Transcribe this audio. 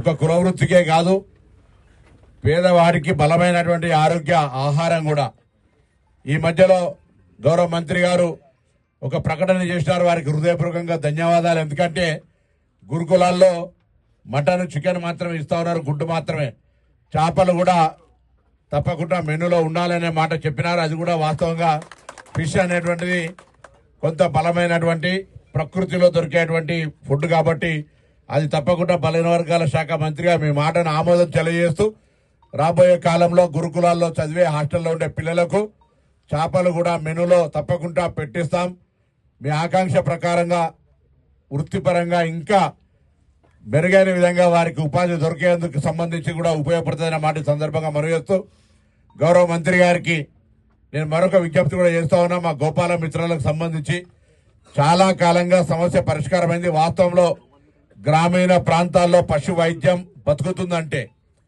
ఒక కులవృత్తికే కాదు పేదవాడికి బలమైనటువంటి ఆరోగ్య ఆహారం కూడా. ఈ మధ్యలో గౌరవ మంత్రి గారు ఒక ప్రకటన చేసినారు వారికి హృదయపూర్వకంగా ధన్యవాదాలు. ఎందుకంటే గురుకులాల్లో మటన్ చికెన్ మాత్రమే ఇస్తా ఉన్నారు గుడ్డు మాత్రమే. చేపలు కూడా తప్పకుండా మెనూలో ఉండాలనే మాట చెప్పినారు. అది కూడా వాస్తవంగా ఫిష్ అనేటువంటిది కొంత బలమైనటువంటి ప్రకృతిలో దొరికేటువంటి ఫుడ్ కాబట్టి అది తప్పకుండా బలైన వర్గాల శాఖ మంత్రిగా మీ మాటను ఆమోదం తెలియజేస్తూ రాబోయే కాలంలో గురుకులాల్లో చదివే హాస్టల్లో ఉండే పిల్లలకు చేపలు కూడా మెనూలో తప్పకుండా పెట్టిస్తాం. మీ ఆకాంక్ష ప్రకారంగా వృత్తిపరంగా ఇంకా మెరుగైన విధంగా వారికి ఉపాధి దొరికేందుకు సంబంధించి కూడా ఉపయోగపడుతుందన్న మాట సందర్భంగా మనవేస్తూ గౌరవ మంత్రి గారికి నేను మరొక విజ్ఞప్తి కూడా చేస్తా ఉన్నా. మా గోపాల మిత్రులకు సంబంధించి చాలా కాలంగా సమస్య పరిష్కారమైంది. వాస్తవంలో గ్రామీణ ప్రాంతాల్లో పశు వైద్యం బతుకుతుందంటే